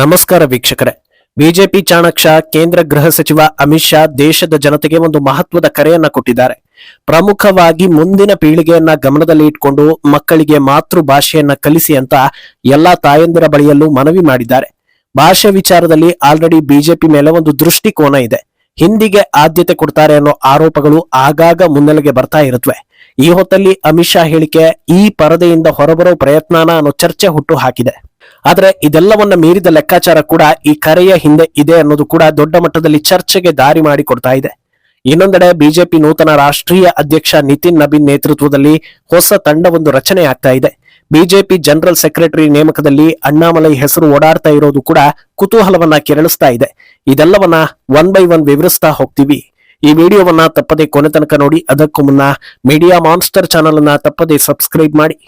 ನಮಸ್ಕಾರ ವೀಕ್ಷಕರೇ. ಬಿಜೆಪಿ ಚಾಣಕ್ಷ ಕೇಂದ್ರ ಗೃಹ ಸಚಿವ ಅಮಿತ್ ಶಾ ದೇಶದ ಜನತೆಗೆ ಒಂದು ಮಹತ್ವದ ಕರೆಯನ್ನ ಕೊಟ್ಟಿದ್ದಾರೆ. ಪ್ರಮುಖವಾಗಿ ಮುಂದಿನ ಪೀಳಿಗೆಯನ್ನ ಗಮನದಲ್ಲಿ ಇಟ್ಕೊಂಡು ಮಕ್ಕಳಿಗೆ ಮಾತೃ ಭಾಷೆಯನ್ನ ಕಲಿಸಿ ಅಂತ ಎಲ್ಲಾ ತಾಯಂದಿರ ಬಳಿಯಲ್ಲೂ ಮನವಿ ಮಾಡಿದ್ದಾರೆ. ಭಾಷೆ ವಿಚಾರದಲ್ಲಿ ಆಲ್ರೆಡಿ ಬಿಜೆಪಿ ಮೇಲೆ ಒಂದು ದೃಷ್ಟಿಕೋನ ಇದೆ. ಹಿಂದಿಗೆ ಆದ್ಯತೆ ಕೊಡ್ತಾರೆ ಅನ್ನೋ ಆರೋಪಗಳು ಆಗಾಗ ಮುನ್ನೆಲೆಗೆ ಬರ್ತಾ ಇರುತ್ತವೆ ಈ ಹೊತ್ತಲ್ಲಿ ಅಮಿತ್ ಶಾ ಹೇಳಿಕೆ ಈ ಪರದೆಯಿಂದ ಹೊರಬರೋ ಪ್ರಯತ್ನನ ಅನ್ನೋ ಚರ್ಚೆ ಹುಟ್ಟು ಹಾಕಿದೆ. ಆದ್ರೆ ಇದೆಲ್ಲವನ್ನ ಮೀರಿದ ಲೆಕ್ಕಾಚಾರ ಕೂಡ ಈ ಕರೆಯ ಹಿಂದೆ ಇದೆ ಅನ್ನೋದು ಕೂಡ ದೊಡ್ಡ ಮಟ್ಟದಲ್ಲಿ ಚರ್ಚೆಗೆ ದಾರಿ ಮಾಡಿಕೊಡ್ತಾ ಇದೆ. ಇನ್ನೊಂದೆಡೆ ಬಿಜೆಪಿ ನೂತನ ರಾಷ್ಟ್ರೀಯ ಅಧ್ಯಕ್ಷ ನಿತಿನ್ ನಬೀನ್ ನೇತೃತ್ವದಲ್ಲಿ ಹೊಸ ತಂಡವೊಂದು ರಚನೆ ಆಗ್ತಾ ಇದೆ. ಬಿಜೆಪಿ ಜನರಲ್ ಸೆಕ್ರೆಟರಿ ನೇಮಕದಲ್ಲಿ ಅಣ್ಣಾಮಲೈ ಹೆಸರು ಓಡಾಡ್ತಾ ಇರೋದು ಕೂಡ ಕುತೂಹಲವನ್ನ ಕೆರಳಿಸ್ತಾ ಇದೆ. ಇದೆಲ್ಲವನ್ನ ಒನ್ ಬೈ ಒನ್ ವಿವರಿಸ್ತಾ ಹೋಗ್ತೀವಿ. ಈ ವಿಡಿಯೋವನ್ನ ತಪ್ಪದೆ ಕೊನೆ ತನಕ ನೋಡಿ, ಅದಕ್ಕೂ ಮುನ್ನ ಮೀಡಿಯಾ ಮಾನ್ಸ್ಟರ್ ಚಾನಲ್ ಅನ್ನ ತಪ್ಪದೆ ಸಬ್ಸ್ಕ್ರೈಬ್ ಮಾಡಿ.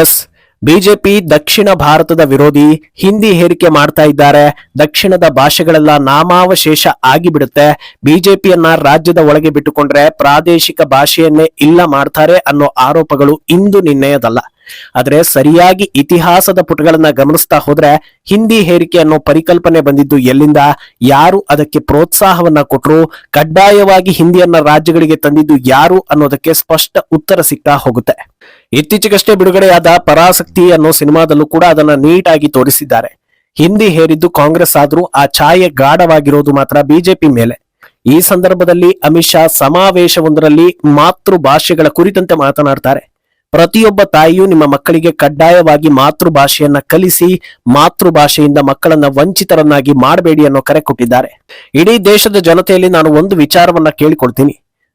ಎಸ್ ಬಿಜೆಪಿ ದಕ್ಷಿಣ ಭಾರತದ ವಿರೋಧಿ ಹಿಂದಿ ಹೇರಿಕೆ ಮಾಡ್ತಾ ಇದ್ದಾರೆ. ದಕ್ಷಿಣದ ಭಾಷೆಗಳೆಲ್ಲ ನಾಮಾವಶೇಷ ಆಗಿಬಿಡುತ್ತೆ. ಬಿಜೆಪಿಯನ್ನ ರಾಜ್ಯದ ಒಳಗೆ ಬಿಟ್ಟುಕೊಂಡ್ರೆ ಪ್ರಾದೇಶಿಕ ಭಾಷೆಯನ್ನೇ ಇಲ್ಲ ಮಾಡ್ತಾರೆ ಅನ್ನೋ ಆರೋಪಗಳು ಇಂದು ನಿನ್ನೆಯದಲ್ಲ. ಆದ್ರೆ ಸರಿಯಾಗಿ ಇತಿಹಾಸದ ಪುಟಗಳನ್ನ ಗಮನಿಸ್ತಾ ಹೋದ್ರೆ ಹಿಂದಿ ಹೇರಿಕೆ ಅನ್ನೋ ಪರಿಕಲ್ಪನೆ ಬಂದಿದ್ದು ಎಲ್ಲಿಂದ? ಯಾರು ಅದಕ್ಕೆ ಪ್ರೋತ್ಸಾಹವನ್ನ ಕೊಟ್ಟರು ಕಡ್ಡಾಯವಾಗಿ ಹಿಂದಿಯನ್ನ ರಾಜ್ಯಗಳಿಗೆ ತಂದಿದ್ದು ಯಾರು ಅನ್ನೋದಕ್ಕೆ ಸ್ಪಷ್ಟ ಉತ್ತರ ಸಿಗ್ತಾ ಹೋಗುತ್ತೆ. ಇತ್ತೀಚೆಗಷ್ಟೇ ಬಿಡುಗಡೆಯಾದ ಪರಾಸಕ್ತಿ ಅನ್ನೋ ಸಿನಿಮಾದಲ್ಲೂ ಕೂಡ ಅದನ್ನ ನೀಟಾಗಿ ತೋರಿಸಿದ್ದಾರೆ. ಹಿಂದಿ ಹೇರಿದ್ದು ಕಾಂಗ್ರೆಸ್ ಆದ್ರೂ ಆ ಛಾಯೆ ಗಾಢವಾಗಿರೋದು ಮಾತ್ರ ಬಿಜೆಪಿ ಮೇಲೆ. ಈ ಸಂದರ್ಭದಲ್ಲಿ ಅಮಿತ್ ಶಾ ಸಮಾವೇಶವೊಂದರಲ್ಲಿ ಮಾತೃ ಭಾಷೆಗಳ ಕುರಿತಂತೆ ಮಾತನಾಡ್ತಾರೆ. ಪ್ರತಿಯೊಬ್ಬ ತಾಯಿಯು ನಿಮ್ಮ ಮಕ್ಕಳಿಗೆ ಕಡ್ಡಾಯವಾಗಿ ಮಾತೃಭಾಷೆಯನ್ನ ಕಲಿಸಿ ಮಾತೃಭಾಷೆಯಿಂದ ಮಕ್ಕಳನ್ನ ವಂಚಿತರನ್ನಾಗಿ ಮಾಡಬೇಡಿ ಅನ್ನೋ ಕರೆ ಕೊಟ್ಟಿದ್ದಾರೆ. ಇಡೀ ದೇಶದ ಜನತೆಯಲ್ಲಿ ನಾನು ಒಂದು ವಿಚಾರವನ್ನ ಕೇಳಿಕೊಳ್ತೀನಿ.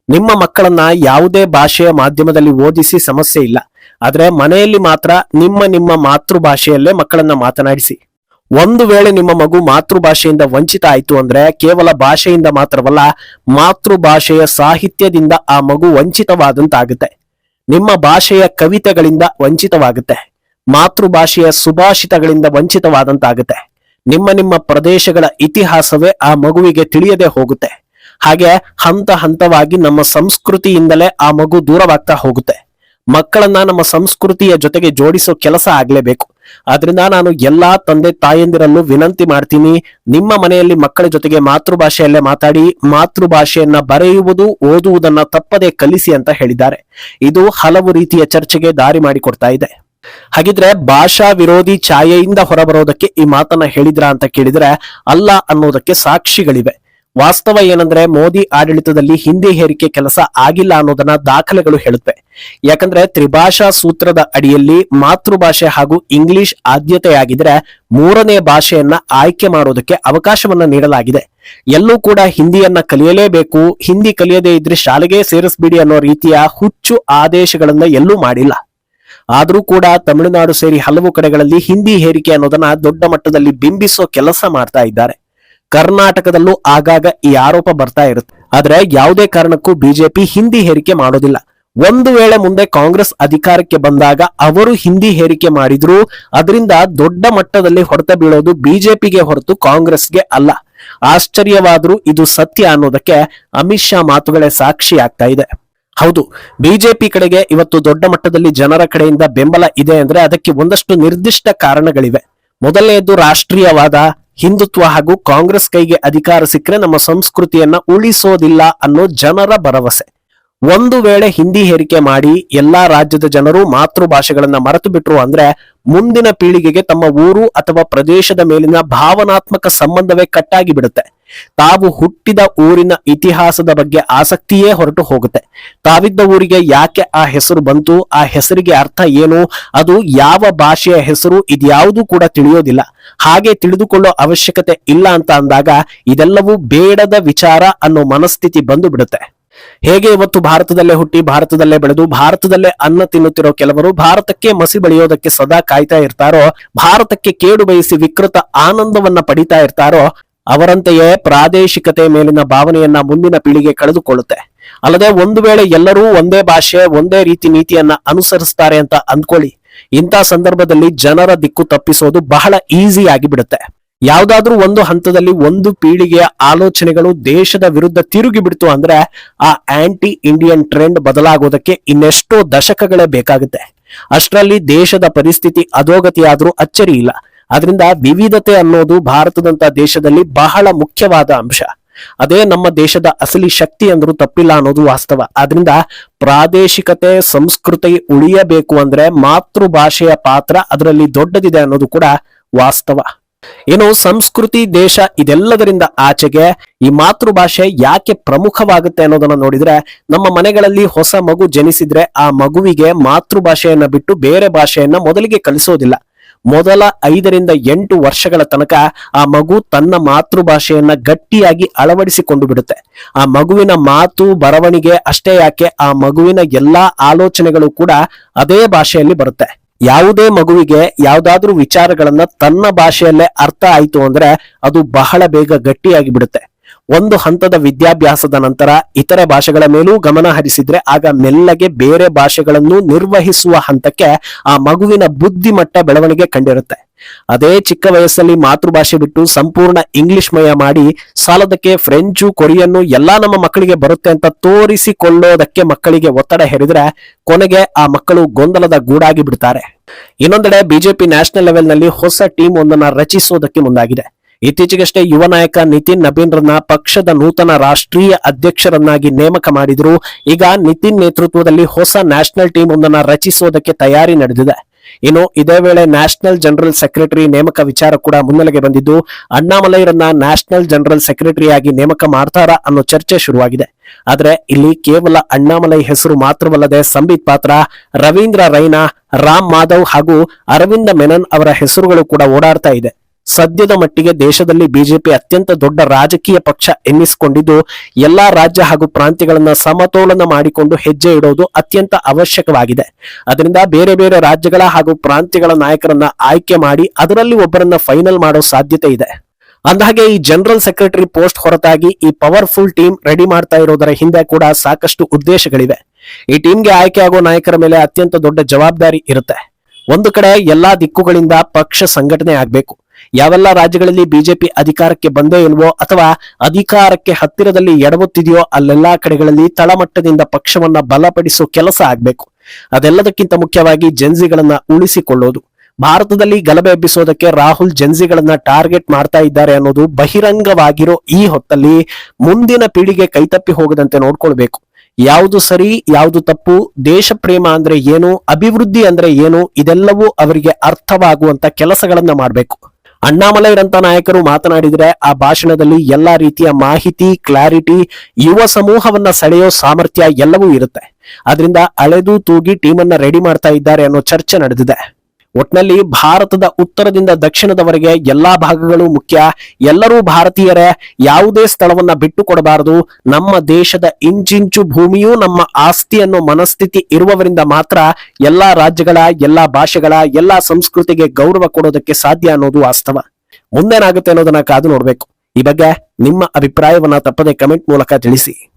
ನಿಮ್ಮ ಮಕ್ಕಳನ್ನ ಯಾವುದೇ ಭಾಷೆಯ ಮಾಧ್ಯಮದಲ್ಲಿ ಓದಿಸಿ ಸಮಸ್ಯೆ ಇಲ್ಲ. ಆದ್ರೆ ಮನೆಯಲ್ಲಿ ಮಾತ್ರ ನಿಮ್ಮ ನಿಮ್ಮ ಮಾತೃಭಾಷೆಯಲ್ಲೇ ಮಕ್ಕಳನ್ನ ಮಾತನಾಡಿಸಿ. ಒಂದು ವೇಳೆ ನಿಮ್ಮ ಮಗು ಮಾತೃಭಾಷೆಯಿಂದ ವಂಚಿತ ಆಯ್ತು ಅಂದ್ರೆ ಕೇವಲ ಭಾಷೆಯಿಂದ ಮಾತ್ರವಲ್ಲ, ಮಾತೃಭಾಷೆಯ ಸಾಹಿತ್ಯದಿಂದ ಆ ಮಗು ವಂಚಿತವಾದಂತಾಗುತ್ತೆ. ನಿಮ್ಮ ಭಾಷೆಯ ಕವಿತೆಗಳಿಂದ ವಂಚಿತವಾಗುತ್ತೆ. ಮಾತೃಭಾಷೆಯ ಸುಭಾಷಿತಗಳಿಂದ ವಂಚಿತವಾದಂತಾಗುತ್ತೆ. ನಿಮ್ಮ ನಿಮ್ಮ ಪ್ರದೇಶಗಳ ಇತಿಹಾಸವೇ ಆ ಮಗುವಿಗೆ ತಿಳಿಯದೆ ಹೋಗುತ್ತೆ. ಹಾಗೆ ಹಂತ ಹಂತವಾಗಿ ನಮ್ಮ ಸಂಸ್ಕೃತಿಯಿಂದಲೇ ಆ ಮಗು ದೂರವಾಗ್ತಾ ಹೋಗುತ್ತೆ. ಮಕ್ಕಳನ್ನ ನಮ್ಮ ಸಂಸ್ಕೃತಿಯ ಜೊತೆಗೆ ಜೋಡಿಸೋ ಕೆಲಸ ಆಗ್ಲೇಬೇಕು. ಆದ್ರಿಂದ ನಾನು ಎಲ್ಲಾ ತಂದೆ ತಾಯಂದಿರಲ್ಲೂ ವಿನಂತಿ ಮಾಡ್ತೀನಿ, ನಿಮ್ಮ ಮನೆಯಲ್ಲಿ ಮಕ್ಕಳ ಜೊತೆಗೆ ಮಾತೃಭಾಷೆಯಲ್ಲೇ ಮಾತಾಡಿ, ಮಾತೃಭಾಷೆಯನ್ನ ಬರೆಯುವುದು, ಓದುವುದನ್ನ ತಪ್ಪದೆ ಕಲಿಸಿ ಅಂತ ಹೇಳಿದ್ದಾರೆ. ಇದು ಹಲವು ರೀತಿಯ ಚರ್ಚೆಗೆ ದಾರಿ ಮಾಡಿಕೊಡ್ತಾ ಇದೆ. ಹಾಗಿದ್ರೆ ಭಾಷಾ ವಿರೋಧಿ ಛಾಯೆಯಿಂದ ಹೊರಬರೋದಕ್ಕೆ ಈ ಮಾತನ್ನ ಹೇಳಿದ್ರ ಅಂತ ಕೇಳಿದ್ರೆ ಅಲ್ಲ ಅನ್ನೋದಕ್ಕೆ ಸಾಕ್ಷಿಗಳಿವೆ. ವಾಸ್ತವ ಏನಂದ್ರೆ ಮೋದಿ ಆಡಳಿತದಲ್ಲಿ ಹಿಂದಿ ಹೇರಿಕೆ ಕೆಲಸ ಆಗಿಲ್ಲ ಅನ್ನೋದನ್ನ ದಾಖಲೆಗಳು ಹೇಳುತ್ತವೆ. ಯಾಕಂದ್ರೆ ತ್ರಿಭಾಷಾ ಸೂತ್ರದ ಅಡಿಯಲ್ಲಿ ಮಾತೃಭಾಷೆ ಹಾಗೂ ಇಂಗ್ಲಿಷ್ ಆದ್ಯತೆಯಾಗಿದ್ರೆ ಮೂರನೇ ಭಾಷೆಯನ್ನ ಆಯ್ಕೆ ಮಾಡೋದಕ್ಕೆ ಅವಕಾಶವನ್ನ ನೀಡಲಾಗಿದೆ. ಎಲ್ಲೂ ಕೂಡ ಹಿಂದಿಯನ್ನ ಕಲಿಯಲೇಬೇಕು, ಹಿಂದಿ ಕಲಿಯದೇ ಇದ್ರೆ ಶಾಲೆಗೆ ಸೇರಿಸ್ಬಿಡಿ ಅನ್ನೋ ರೀತಿಯ ಹುಚ್ಚು ಆದೇಶಗಳನ್ನ ಎಲ್ಲೂ ಮಾಡಿಲ್ಲ. ಆದರೂ ಕೂಡ ತಮಿಳುನಾಡು ಸೇರಿ ಹಲವು ಕಡೆಗಳಲ್ಲಿ ಹಿಂದಿ ಹೇರಿಕೆ ಅನ್ನೋದನ್ನ ದೊಡ್ಡ ಮಟ್ಟದಲ್ಲಿ ಬಿಂಬಿಸೋ ಕೆಲಸ ಮಾಡ್ತಾ ಇದ್ದಾರೆ. ಕರ್ನಾಟಕದಲ್ಲೂ ಆಗಾಗ ಈ ಆರೋಪ ಬರ್ತಾ ಇರುತ್ತೆ. ಆದ್ರೆ ಯಾವುದೇ ಕಾರಣಕ್ಕೂ ಬಿಜೆಪಿ ಹಿಂದಿ ಹೇರಿಕೆ ಮಾಡೋದಿಲ್ಲ. ಒಂದು ವೇಳೆ ಮುಂದೆ ಕಾಂಗ್ರೆಸ್ ಅಧಿಕಾರಕ್ಕೆ ಬಂದಾಗ ಅವರು ಹಿಂದಿ ಹೇರಿಕೆ ಮಾಡಿದ್ರು. ಅದರಿಂದ ದೊಡ್ಡ ಮಟ್ಟದಲ್ಲಿ ಹೊಡೆತ ಬೀಳೋದು ಬಿಜೆಪಿಗೆ ಹೊರತು ಕಾಂಗ್ರೆಸ್ಗೆ ಅಲ್ಲ. ಆಶ್ಚರ್ಯವಾದರೂ ಇದು ಸತ್ಯ ಅನ್ನೋದಕ್ಕೆ ಅಮಿತ್ ಶಾ ಮಾತುಗಳೇ ಸಾಕ್ಷಿ ಆಗ್ತಾ ಇದೆ. ಹೌದು, ಬಿಜೆಪಿ ಕಡೆಗೆ ಇವತ್ತು ದೊಡ್ಡ ಮಟ್ಟದಲ್ಲಿ ಜನರ ಕಡೆಯಿಂದ ಬೆಂಬಲ ಇದೆ ಅಂದ್ರೆ ಅದಕ್ಕೆ ಒಂದಷ್ಟು ನಿರ್ದಿಷ್ಟ ಕಾರಣಗಳಿವೆ. ಮೊದಲನೆಯದು ರಾಷ್ಟ್ರೀಯವಾದ ಹಿಂದುತ್ವ ಹಾಗೂ ಕಾಂಗ್ರೆಸ್ ಕೈಗೆ ಅಧಿಕಾರ ಸಿಕ್ಕರೆ ನಮ್ಮ ಸಂಸ್ಕೃತಿಯನ್ನ ಉಳಿಸೋದಿಲ್ಲ ಅನ್ನೋ ಜನರ ಭರವಸೆ. ಒಂದು ವೇಳೆ ಹಿಂದಿ ಹೇರಿಕೆ ಮಾಡಿ ಎಲ್ಲಾ ರಾಜ್ಯದ ಜನರು ಮಾತೃಭಾಷೆಗಳನ್ನ ಮರೆತು ಬಿಟ್ರು ಅಂದ್ರೆ ಮುಂದಿನ ಪೀಳಿಗೆಗೆ ತಮ್ಮ ಊರು ಅಥವಾ ಪ್ರದೇಶದ ಮೇಲಿನ ಭಾವನಾತ್ಮಕ ಸಂಬಂಧವೇ ಕಟ್ಟಾಗಿ ಬಿಡುತ್ತೆ ತಾವು ಹುಟ್ಟಿದ ಊರಿನ ಇತಿಹಾಸದ ಬಗ್ಗೆ ಆಸಕ್ತಿಯೇ ಹೊರಟು ಹೋಗುತ್ತೆ. ತಾವಿದ್ದ ಊರಿಗೆ ಯಾಕೆ ಆ ಹೆಸರು ಬಂತು, ಆ ಹೆಸರಿಗೆ ಅರ್ಥ ಏನು, ಅದು ಯಾವ ಭಾಷೆಯ ಹೆಸರು ಇದ್ಯಾವುದೂ ಕೂಡ ತಿಳಿಯೋದಿಲ್ಲ. ಹಾಗೆ ತಿಳಿದುಕೊಳ್ಳೋ ಅವಶ್ಯಕತೆ ಇಲ್ಲ ಅಂತ ಅಂದಾಗ ಇದೆಲ್ಲವೂ ಬೇಡದ ವಿಚಾರ ಅನ್ನೋ ಮನಸ್ಥಿತಿ ಬಂದು ಬಿಡುತ್ತೆ ಹೇಗೆ ಇವತ್ತು ಭಾರತದಲ್ಲೇ ಹುಟ್ಟಿ, ಭಾರತದಲ್ಲೇ ಬೆಳೆದು, ಭಾರತದಲ್ಲೇ ಅನ್ನ ತಿನ್ನುತ್ತಿರೋ ಕೆಲವರು ಭಾರತಕ್ಕೆ ಮಸಿ ಬಳಿಯೋದಕ್ಕೆ ಸದಾ ಕಾಯ್ತಾ ಇರ್ತಾರೋ, ಭಾರತಕ್ಕೆ ಕೇಡು ಬಯಸಿ ವಿಕೃತ ಆನಂದವನ್ನ ಪಡಿತಾ ಇರ್ತಾರೋ, ಅವರಂತೆಯೇ ಪ್ರಾದೇಶಿಕತೆ ಮೇಲಿನ ಭಾವನೆಯನ್ನ ಮುಂದಿನ ಪೀಳಿಗೆ ಕಳೆದುಕೊಳ್ಳುತ್ತೆ. ಅಲ್ಲದೆ ಒಂದು ವೇಳೆ ಎಲ್ಲರೂ ಒಂದೇ ಭಾಷೆ, ಒಂದೇ ರೀತಿ ನೀತಿಯನ್ನ ಅನುಸರಿಸ್ತಾರೆ ಅಂತ ಅಂದ್ಕೊಳ್ಳಿ. ಇಂಥ ಸಂದರ್ಭದಲ್ಲಿ ಜನರ ದಿಕ್ಕು ತಪ್ಪಿಸೋದು ಬಹಳ ಈಸಿ ಆಗಿ ಬಿಡುತ್ತೆ ಯಾವ್ದಾದ್ರೂ ಒಂದು ಹಂತದಲ್ಲಿ ಒಂದು ಪೀಳಿಗೆಯ ಆಲೋಚನೆಗಳು ದೇಶದ ವಿರುದ್ಧ ತಿರುಗಿ ಬಿಡ್ತು ಅಂದ್ರೆ ಆ ಆಂಟಿ ಇಂಡಿಯನ್ ಟ್ರೆಂಡ್ ಬದಲಾಗೋದಕ್ಕೆ ಇನ್ನೆಷ್ಟೋ ದಶಕಗಳೇ ಬೇಕಾಗುತ್ತೆ. ಅಷ್ಟರಲ್ಲಿ ದೇಶದ ಪರಿಸ್ಥಿತಿ ಅಧೋಗತಿಯಾದ್ರೂ ಅಚ್ಚರಿ ಇಲ್ಲ. ಅದರಿಂದ ವಿವಿಧತೆ ಅನ್ನೋದು ಭಾರತದಂತ ದೇಶದಲ್ಲಿ ಬಹಳ ಮುಖ್ಯವಾದ ಅಂಶ. ಅದೇ ನಮ್ಮ ದೇಶದ ಅಸಲಿ ಶಕ್ತಿ ಅಂದ್ರೂ ತಪ್ಪಿಲ್ಲ ಅನ್ನೋದು ವಾಸ್ತವ. ಆದ್ರಿಂದ ಪ್ರಾದೇಶಿಕತೆ, ಸಂಸ್ಕೃತಿ ಉಳಿಯಬೇಕು ಅಂದ್ರೆ ಮಾತೃಭಾಷೆಯ ಪಾತ್ರ ಅದರಲ್ಲಿ ದೊಡ್ಡದಿದೆ ಅನ್ನೋದು ಕೂಡ ವಾಸ್ತವ. ಏನು ಸಂಸ್ಕೃತಿ, ದೇಶ ಇದೆಲ್ಲದರಿಂದ ಆಚೆಗೆ ಈ ಮಾತೃಭಾಷೆ ಯಾಕೆ ಪ್ರಮುಖವಾಗುತ್ತೆ ಅನ್ನೋದನ್ನ ನೋಡಿದ್ರೆ ನಮ್ಮ ಮನೆಗಳಲ್ಲಿ ಹೊಸ ಮಗು ಜನಿಸಿದ್ರೆ ಆ ಮಗುವಿಗೆ ಮಾತೃಭಾಷೆಯನ್ನ ಬಿಟ್ಟು ಬೇರೆ ಭಾಷೆಯನ್ನ ಮೊದಲಿಗೆ ಕಲಿಸೋದಿಲ್ಲ. ಮೊದಲ ಐದರಿಂದ ಎಂಟು ವರ್ಷಗಳ ತನಕ ಆ ಮಗು ತನ್ನ ಮಾತೃಭಾಷೆಯನ್ನ ಗಟ್ಟಿಯಾಗಿ ಅಳವಡಿಸಿಕೊಂಡು ಬಿಡುತ್ತೆ. ಆ ಮಗುವಿನ ಮಾತು, ಬರವಣಿಗೆ ಅಷ್ಟೇ ಯಾಕೆ, ಆ ಮಗುವಿನ ಎಲ್ಲಾ ಆಲೋಚನೆಗಳು ಕೂಡ ಅದೇ ಭಾಷೆಯಲ್ಲಿ ಬರುತ್ತೆ. ಯಾವುದೇ ಮಗುವಿಗೆ ಯಾವ್ದಾದ್ರೂ ವಿಚಾರಗಳನ್ನ ತನ್ನ ಭಾಷೆಯಲ್ಲೇ ಅರ್ಥ ಆಯ್ತು ಅಂದ್ರೆ ಅದು ಬಹಳ ಬೇಗ ಗಟ್ಟಿಯಾಗಿ ಬಿಡುತ್ತೆ. ಒಂದು ಹಂತದ ವಿದ್ಯಾಭ್ಯಾಸದ ನಂತರ ಇತರೆ ಭಾಷೆಗಳ ಮೇಲೂ ಗಮನ ಹರಿಸಿದ್ರೆ ಆಗ ಮೆಲ್ಲಗೆ ಬೇರೆ ಭಾಷೆಗಳನ್ನು ನಿರ್ವಹಿಸುವ ಹಂತಕ್ಕೆ ಆ ಮಗುವಿನ ಬುದ್ಧಿಮಟ್ಟ ಬೆಳವಣಿಗೆ ಕಂಡಿರುತ್ತೆ. ಅದೇ ಚಿಕ್ಕ ವಯಸ್ಸಲ್ಲಿ ಮಾತೃಭಾಷೆ ಬಿಟ್ಟು ಸಂಪೂರ್ಣ ಇಂಗ್ಲಿಷ್ ಮಯ ಮಾಡಿ ಸಾಲದಕ್ಕೆ ಫ್ರೆಂಚು, ಕೊರಿಯನ್ನು ಎಲ್ಲಾ ನಮ್ಮ ಮಕ್ಕಳಿಗೆ ಬರುತ್ತೆ ಅಂತ ತೋರಿಸಿಕೊಳ್ಳೋದಕ್ಕೆ ಮಕ್ಕಳಿಗೆ ಒತ್ತಡ ಹೇರಿದ್ರೆ ಕೊನೆಗೆ ಆ ಮಕ್ಕಳು ಗೊಂದಲದ ಗೂಡಾಗಿ ಬಿಡ್ತಾರೆ. ಇನ್ನೊಂದೆಡೆ ಬಿಜೆಪಿ ನ್ಯಾಷನಲ್ ಲೆವೆಲ್ನಲ್ಲಿ ಹೊಸ ಟೀಮ್ ಒಂದನ್ನ ರಚಿಸೋದಕ್ಕೆ ಮುಂದಾಗಿದೆ. ಇತ್ತೀಚೆಗಷ್ಟೇ ಯುವ ನಾಯಕ ನಿತಿನ್ ನಬೀನ್ರನ್ನ ಪಕ್ಷದ ನೂತನ ರಾಷ್ಟ್ರೀಯ ಅಧ್ಯಕ್ಷರನ್ನಾಗಿ ನೇಮಕ ಮಾಡಿದ್ರು. ಈಗ ನಿತಿನ್ ನೇತೃತ್ವದಲ್ಲಿ ಹೊಸ ನ್ಯಾಷನಲ್ ಟೀಮ್ ಒಂದನ್ನ ರಚಿಸೋದಕ್ಕೆ ತಯಾರಿ ನಡೆದಿದೆ. ಇನ್ನು ಇದೇ ವೇಳೆ ನ್ಯಾಷನಲ್ ಜನರಲ್ ಸೆಕ್ರೆಟರಿ ನೇಮಕ ವಿಚಾರ ಕೂಡ ಮುನ್ನೆಲೆಗೆ ಬಂದಿದ್ದು, ಅಣ್ಣಾಮಲೈರನ್ನ ನ್ಯಾಷನಲ್ ಜನರಲ್ ಸೆಕ್ರೆಟರಿಯಾಗಿ ನೇಮಕ ಮಾಡ್ತಾರಾ ಅನ್ನೋ ಚರ್ಚೆ ಶುರುವಾಗಿದೆ. ಆದರೆ ಇಲ್ಲಿ ಕೇವಲ ಅಣ್ಣಾಮಲೈ ಹೆಸರು ಮಾತ್ರವಲ್ಲದೆ ಸಂಬಿತ್ ಪಾತ್ರ, ರವೀಂದ್ರ ರೈನಾ, ರಾಮ್ ಮಾಧವ್ ಹಾಗೂ ಅರವಿಂದ ಮೆನನ್ ಅವರ ಹೆಸರುಗಳು ಕೂಡ ಓಡಾಡ್ತಾ ಇದೆ. ಸದ್ಯದ ಮಟ್ಟಿಗೆ ದೇಶದಲ್ಲಿ ಬಿಜೆಪಿ ಅತ್ಯಂತ ದೊಡ್ಡ ರಾಜಕೀಯ ಪಕ್ಷ ಎನ್ನಿಸಿಕೊಂಡಿದ್ದು, ಎಲ್ಲಾ ರಾಜ್ಯ ಹಾಗೂ ಪ್ರಾಂತ್ಯಗಳನ್ನ ಸಮತೋಲನ ಮಾಡಿಕೊಂಡು ಹೆಜ್ಜೆ ಇಡೋದು ಅತ್ಯಂತ ಅವಶ್ಯಕವಾಗಿದೆ. ಅದರಿಂದ ಬೇರೆ ಬೇರೆ ರಾಜ್ಯಗಳ ಹಾಗೂ ಪ್ರಾಂತ್ಯಗಳ ನಾಯಕರನ್ನ ಆಯ್ಕೆ ಮಾಡಿ ಅದರಲ್ಲಿ ಒಬ್ಬರನ್ನ ಫೈನಲ್ ಮಾಡೋ ಸಾಧ್ಯತೆ ಇದೆ. ಅಂದಹಾಗೆ ಈ ಜನರಲ್ ಸೆಕ್ರೆಟರಿ ಪೋಸ್ಟ್ ಹೊರತಾಗಿ ಈ ಪವರ್ಫುಲ್ ಟೀಮ್ ರೆಡಿ ಮಾಡ್ತಾ ಇರೋದರ ಹಿಂದೆ ಕೂಡ ಸಾಕಷ್ಟು ಉದ್ದೇಶಗಳಿವೆ. ಈ ಟೀಮ್ಗೆ ಆಯ್ಕೆ ಆಗೋ ನಾಯಕರ ಮೇಲೆ ಅತ್ಯಂತ ದೊಡ್ಡ ಜವಾಬ್ದಾರಿ ಇರುತ್ತೆ. ಒಂದು ಕಡೆ ಎಲ್ಲಾ ದಿಕ್ಕುಗಳಿಂದ ಪಕ್ಷ ಸಂಘಟನೆ ಆಗ್ಬೇಕು. ಯಾವೆಲ್ಲ ರಾಜ್ಯಗಳಲ್ಲಿ ಬಿಜೆಪಿ ಅಧಿಕಾರಕ್ಕೆ ಬಂದೋ ಇಲ್ವೋ ಅಥವಾ ಅಧಿಕಾರಕ್ಕೆ ಹತ್ತಿರದಲ್ಲಿ ಎಡವುತ್ತಿದೆಯೋ ಅಲ್ಲೆಲ್ಲಾ ಕಡೆಗಳಲ್ಲಿ ತಳಮಟ್ಟದಿಂದ ಪಕ್ಷವನ್ನ ಬಲಪಡಿಸೋ ಕೆಲಸ ಆಗ್ಬೇಕು. ಅದೆಲ್ಲದಕ್ಕಿಂತ ಮುಖ್ಯವಾಗಿ ಜೆನ್ಸಿಗಳನ್ನ ಉಳಿಸಿಕೊಳ್ಳೋದು. ಭಾರತದಲ್ಲಿ ಗಲಭೆ ಎಬ್ಬಿಸೋದಕ್ಕೆ ರಾಹುಲ್ ಜೆನ್ಸಿಗಳನ್ನ ಟಾರ್ಗೆಟ್ ಮಾಡ್ತಾ ಇದ್ದಾರೆ ಅನ್ನೋದು ಬಹಿರಂಗವಾಗಿರೋ ಈ ಹೊತ್ತಲ್ಲಿ ಮುಂದಿನ ಪೀಳಿಗೆ ಕೈತಪ್ಪಿ ಹೋಗದಂತೆ ನೋಡ್ಕೊಳ್ಬೇಕು. ಯಾವುದು ಸರಿ, ಯಾವುದು ತಪ್ಪು, ದೇಶ ಪ್ರೇಮ ಅಂದ್ರೆ ಏನು, ಅಭಿವೃದ್ಧಿ ಅಂದ್ರೆ ಏನು, ಇದೆಲ್ಲವೂ ಅವರಿಗೆ ಅರ್ಥವಾಗುವಂತ ಕೆಲಸಗಳನ್ನ ಮಾಡಬೇಕು. ಅಣ್ಣಾಮಲೈರಂತ ನಾಯಕರು ಮಾತನಾಡಿದರೆ ಆ ಭಾಷಣದಲ್ಲಿ ಎಲ್ಲಾ ರೀತಿಯ ಮಾಹಿತಿ, ಕ್ಲಾರಿಟಿ, ಯುವ ಸಮೂಹವನ್ನ ಸೆಳೆಯೋ ಸಾಮರ್ಥ್ಯ ಎಲ್ಲವೂ ಇರುತ್ತೆ. ಅದರಿಂದ ಅಳೆದು ತೂಗಿ ಟೀಮನ್ನ ರೆಡಿ ಮಾಡ್ತಾ ಇದ್ದಾರೆ ಅನ್ನೋ ಚರ್ಚೆ ನಡೆದಿದೆ. ಒಟ್ನಲ್ಲಿ ಭಾರತದ ಉತ್ತರದಿಂದ ದಕ್ಷಿಣದವರೆಗೆ ಎಲ್ಲಾ ಭಾಗಗಳು ಮುಖ್ಯ. ಎಲ್ಲರೂ ಭಾರತೀಯರೇ, ಯಾವುದೇ ಸ್ಥಳವನ್ನ ಬಿಟ್ಟು ಕೊಡಬಾರದು ನಮ್ಮ ದೇಶದ ಇಂಚಿಂಚು ಭೂಮಿಯೂ ನಮ್ಮ ಆಸ್ತಿ ಅನ್ನೋ ಮನಸ್ಥಿತಿ ಇರುವವರಿಂದ ಮಾತ್ರ ಎಲ್ಲಾ ರಾಜ್ಯಗಳ, ಎಲ್ಲಾ ಭಾಷೆಗಳ, ಎಲ್ಲಾ ಸಂಸ್ಕೃತಿಗೆ ಗೌರವ ಕೊಡೋದಕ್ಕೆ ಸಾಧ್ಯ ಅನ್ನೋದು ವಾಸ್ತವ. ಮುಂದೇನಾಗುತ್ತೆ ಅನ್ನೋದನ್ನ ಕಾದು ನೋಡ್ಬೇಕು. ಈ ಬಗ್ಗೆ ನಿಮ್ಮ ಅಭಿಪ್ರಾಯವನ್ನ ತಪ್ಪದೆ ಕಮೆಂಟ್ ಮೂಲಕ ತಿಳಿಸಿ.